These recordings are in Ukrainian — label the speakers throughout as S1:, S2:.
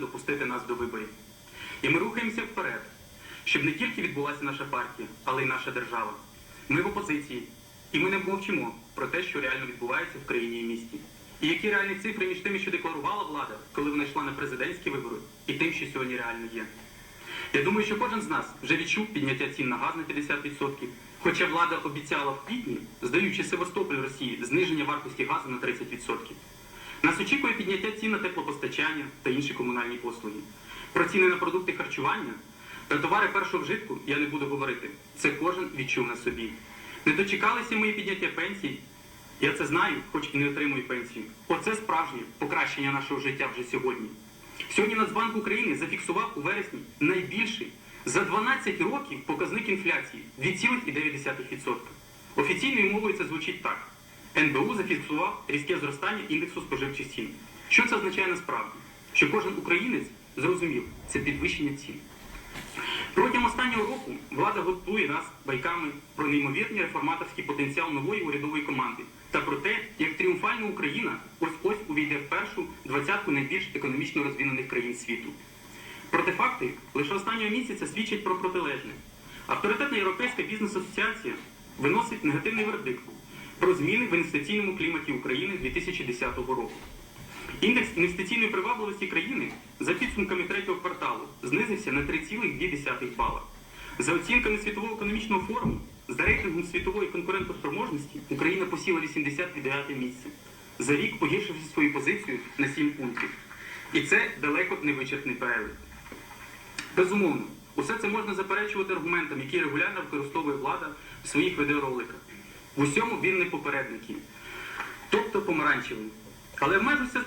S1: допустити нас до виборів. І ми рухаємося вперед, щоб не тільки відбулася наша партія, але й наша держава. Ми в опозиції, і ми не мовчимо про те, що реально відбувається в країні і місті. І які реальні цифри між тими, що декларувала влада, коли вона йшла на президентські вибори, і тим, що сьогодні реально є. Я думаю, що кожен з нас вже відчув підняття цін на газ на 50%, хоча влада обіцяла в квітні, здаючи Севастополь Росії, зниження вартості газу на 30%. Нас очікує підняття цін на теплопостачання та інші комунальні послуги. Про ціни на продукти харчування та товари першого вжитку я не буду говорити. Це кожен відчув на собі. Не дочекалися мої підняття пенсій. Я це знаю, хоч і не отримую пенсію. Оце справжнє покращення нашого життя вже сьогодні. Сьогодні Нацбанк України зафіксував у вересні найбільший за 12 років показник інфляції 2,9%. Офіційною мовою це звучить так. НБУ зафіксував різке зростання індексу споживчих цін. Що це означає насправді? Що кожен українець зрозумів це підвищення цін. Протягом останнього року влада готує нас байками про неймовірний реформаторський потенціал нової урядової команди та про те, як тріумфальна Україна ось-ось увійде в першу двадцятку найбільш економічно розвинених країн світу. Проте факти лише останнього місяця свідчать про протилежне. Авторитетна європейська бізнес-асоціація виносить негативний вердикт про зміни в інвестиційному кліматі України 2010 року. Індекс інвестиційної привабливості країни за підсумками третього кварталу знизився на 3,2 бала. За оцінками Світового економічного форуму, за рейтингом світової конкурентоспроможності Україна посіла 89 місце. За рік погіршивши свою позицію на 7 пунктів. І це далеко не вичерпний перелік. Безумовно, усе це можна заперечувати аргументам, які регулярно використовує влада в своїх відеороликах. В усьому він не попередники, тобто помаранчевий. Але обмежуся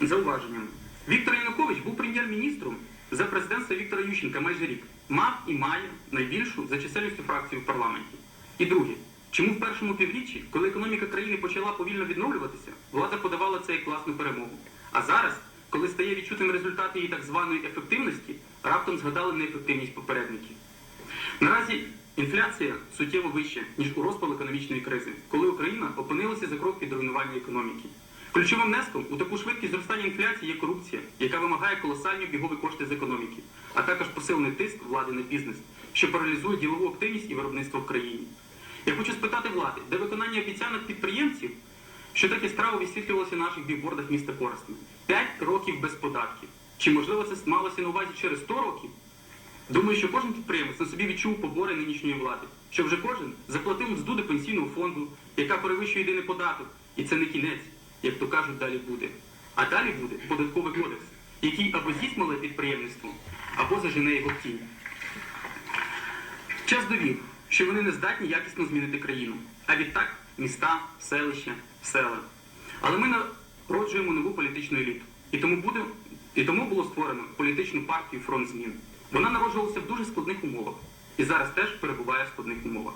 S1: зауваженням. Віктор Янукович був прем'єр-міністром за президентства Віктора Ющенка майже рік. Мав і має найбільшу за чисельністю фракцію в парламенті. І друге, чому в першому півріччі, коли економіка країни почала повільно відновлюватися, влада подавала це як власну перемогу. А зараз, коли стає відчутим результат її так званої ефективності, раптом згадали неефективність попередників. Наразі інфляція суттєво вища, ніж у розпал економічної кризи, коли Україна опинилася за крок від руйнування економіки. Ключовим внеском у таку швидкість зростання інфляції є корупція, яка вимагає колосальні обігові кошти з економіки, а також посилений тиск влади на бізнес, що паралізує ділову активність і виробництво в країні. Я хочу спитати влади, де виконання обіцянок підприємців, що так яскраво висвітлювалося на наших бігбордах міста Коростня. П'ять років без податків. Чи можливо це малося на увазі через 100 років? Думаю, що кожен підприємець на собі відчув побори нинішньої влади, що вже кожен заплатив мзду до пенсійного фонду, яка перевищує єдиний податок. І це не кінець, як то кажуть, далі буде. А далі буде податковий кодекс, який або з'їсть мале підприємництво, або зажене його в тінь. Час довів, що вони не здатні якісно змінити країну. А відтак міста, селища, села. Але ми народжуємо нову політичну еліту. І тому, буде, і тому було створено політичну партію Фронт змін. Вона народжувалася в дуже складних умовах і зараз теж перебуває в складних умовах.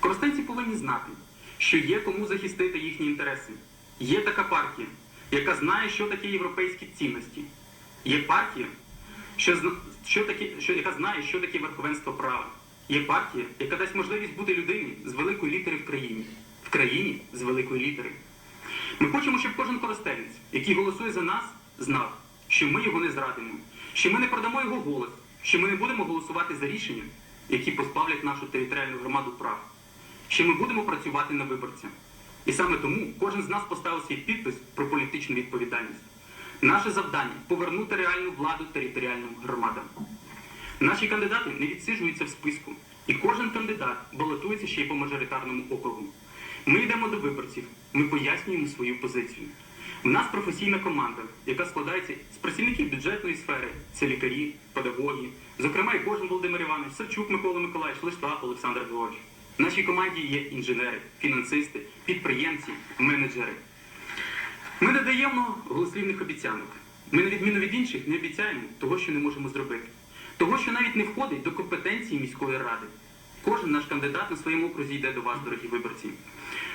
S1: Коростенці повинні знати, що є кому захистити їхні інтереси. Є така партія, яка знає, що таке європейські цінності. Є партія, що, що таке, що, яка знає, що таке верховенство права. Є партія, яка дасть можливість бути людині з великої літери в країні. В країні з великої літери. Ми хочемо, щоб кожен коростенець, який голосує за нас, знав, що ми його не зрадимо, що ми не продамо його голос, що ми не будемо голосувати за рішення, які позбавлять нашу територіальну громаду прав, що ми будемо працювати на виборця. І саме тому кожен з нас поставив свій підпис про політичну відповідальність. Наше завдання повернути реальну владу територіальним громадам. Наші кандидати не відсиджуються в списку, і кожен кандидат балотується ще й по мажоритарному округу. Ми йдемо до виборців, ми пояснюємо свою позицію. У нас професійна команда, яка складається з працівників бюджетної сфери, це лікарі, педагоги, зокрема і кожен Володимир Іванович, Савчук Микола Миколаївич, Лиштап Олександр Григорович. В нашій команді є інженери, фінансисти, підприємці, менеджери. Ми не даємо голослівних обіцянок. Ми, на відміну від інших, не обіцяємо того, що не можемо зробити. Того, що навіть не входить до компетенції міської ради. Кожен наш кандидат на своєму окрузі йде до вас, дорогі виборці,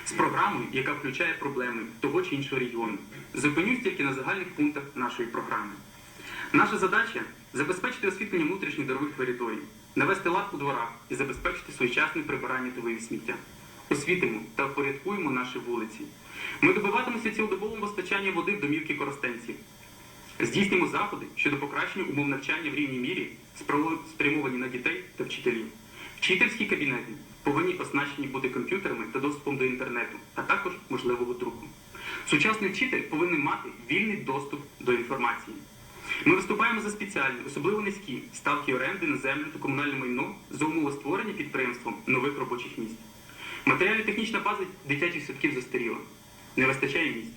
S1: з програмою, яка включає проблеми того чи іншого регіону. Зупинюсь тільки на загальних пунктах нашої програми. Наша задача забезпечити освітлення внутрішніх дорогих територій, навести лад у дворах і забезпечити своєчасне прибирання та сміття. Освітимо та впорядкуємо наші вулиці. Ми добиватимося цілодобового постачання води в домівки коростенців. Здійснимо заходи щодо покращення умов навчання в рівній мірі, спрямовані на дітей та вчителів. Вчительські кабінети повинні оснащені бути комп'ютерами та доступом до інтернету, а також можливого друку. Сучасний вчитель повинен мати вільний доступ до інформації. Ми виступаємо за спеціальні, особливо низькі ставки оренди на землю та комунальне майно за умови створення підприємством нових робочих місць. Матеріально-технічна база дитячих садків застаріла. Не вистачає місць.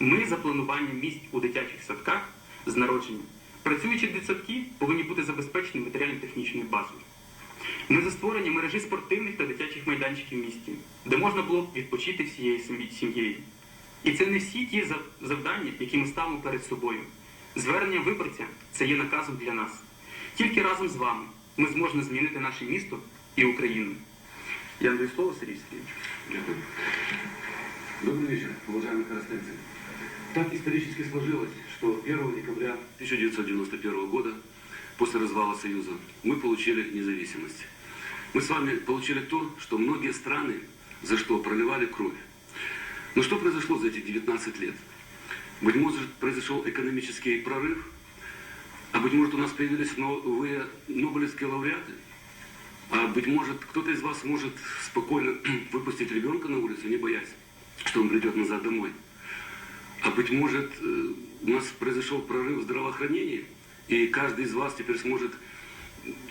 S1: Ми за планування місць у дитячих садках з народження. Працюючі дитсадки повинні бути забезпечені матеріально-технічною базою. Ми за створення мережі спортивних та дитячих майданчиків в місті, де можна було б відпочити всією сім'ї- сім'єю. І це не всі ті зав- завдання, які ми ставимо перед собою. Звернення виборця це є наказом для нас. Тільки разом з вами ми зможемо змінити наше місто і Україну. Я надаю слово Сергій Сергійовичу.
S2: Дякую. Добрый вечер, уважаемые коростенцы. Так исторически сложилось, что 1 декабря 1991 года, После развала Союза, мы получили независимость. Мы с вами получили то, что многие страны за что проливали кровь. Но что произошло за эти 19 лет? Быть может, произошел экономический прорыв, а быть может, у нас появились новые нобелевские лауреаты? А быть может, кто-то из вас может спокойно выпустить ребенка на улицу, не боясь, что он придет назад домой. А быть может, э, у нас произошел прорыв в здравоохранении, и каждый из вас теперь сможет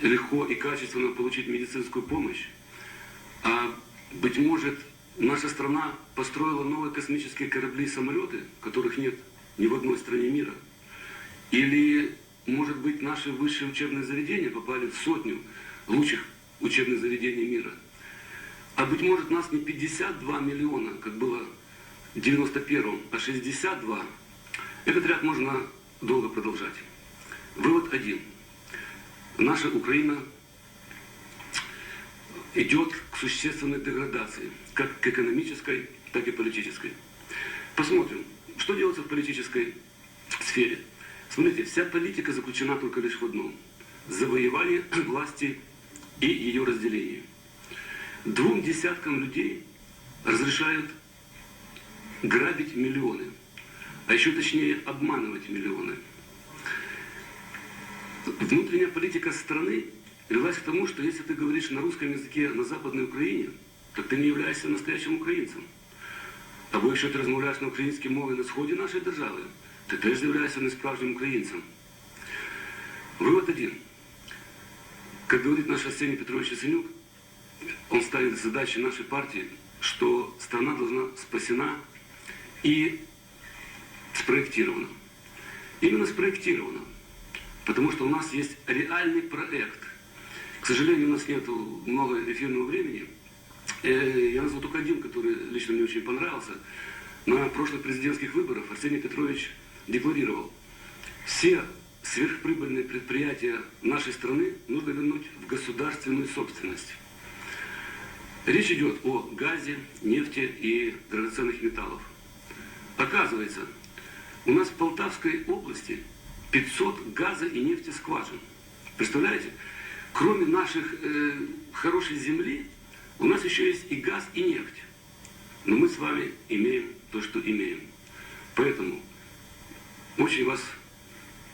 S2: легко и качественно получить медицинскую помощь. А быть может, наша страна построила новые космические корабли и самолеты, которых нет ни в одной стране мира. Или, может быть, наши высшие учебные заведения попали в сотню лучших учебных заведений мира. А быть может, нас не 52 миллиона, как было в 91-м, а 62. Этот ряд можно долго продолжать. Вывод один. Наша Украина идет к существенной деградации, как к экономической, так и политической. Посмотрим, что делается в политической сфере. Смотрите, вся политика заключена только лишь в одном. Завоевание власти и ее разделение. Двум десяткам людей разрешают грабить миллионы, а еще точнее обманывать миллионы. Внутренняя политика страны велась к тому, что если ты говоришь на русском языке на Западной Украине, так ты не являешься настоящим українцем. Або якщо ти розмовляєш на українській мові на сході нашої держави, ти теж з'являєшся несправжнім українцем. Вывод один. Как говорит наш Арсений Петрович Яценюк, он ставит задачей нашей партии, что страна должна спасена и спроектирована. Именно спроектирована. Потому что у нас есть реальный проект. К сожалению, у нас нет много эфирного времени. Э, Я назову только один, который лично мне очень понравился. На прошлых президентских выборах Арсений Петрович декларировал, все сверхприбыльные предприятия нашей страны нужно вернуть в государственную собственность. Речь идет о газе, нефти и драгоценных металлов. Оказывается, у нас в Полтавской области 500 газа и нефти скважин. Представляете? Кроме наших э, хорошей земли, у нас еще есть и газ, и нефть. Но мы с вами имеем то, что имеем. Поэтому очень вас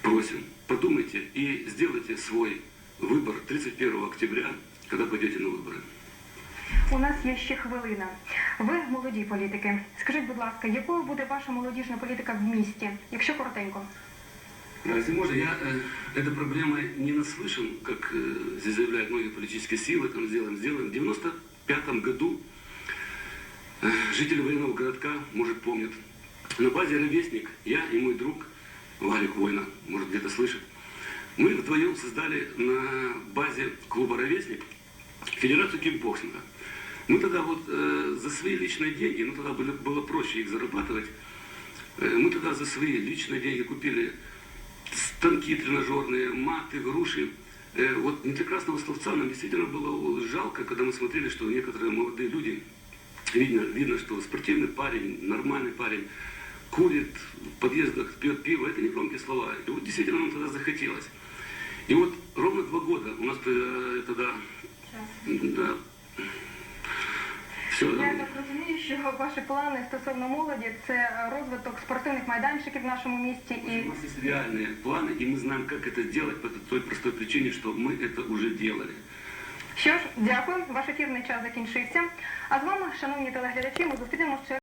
S2: просим, подумайте и сделайте свой выбор 31 октября, когда пойдете на выборы.
S3: У нас є ще хвилина. Ви молоді політики. Скажіть, будь ласка, якою буде ваша молодіжна політика в місті, якщо коротенько?
S2: А Если можно, я э, этой проблемой не наслышан, как э, здесь заявляют многие политические силы, там сделаем, сделаем. В 95 году э, жители военного городка, может, помнят, на базе «Ровесник» я и мой друг Валик Война, может, где-то слышит, мы вдвоем создали на базе клуба «Ровесник» Федерацию кикбоксинга. Мы тогда вот э, за свои личные деньги, ну тогда были- было проще их зарабатывать, э, мы тогда за свои личные деньги купили станки тренажерные, маты, груши. Э, вот не для красного словца нам действительно было жалко, когда мы смотрели, что некоторые молодые люди, видно, видно, что спортивный парень, нормальный парень, курит в подъездах, пьет пиво, это не громкие слова. И вот действительно нам тогда захотелось. И вот ровно два года у нас э, тогда, да, все Все,
S3: Я так розумію, що ваші плани стосовно молоді це розвиток спортивних майданчиків в нашому місті
S2: У
S3: і
S2: нас есть реальные планы, и мы знаем, как это сделать по той простой причине, что мы это уже делали.
S3: що ж, дякую. Ваш ефірний час закінчився. А з вами, шановні телеглядачі, ми зустрінемося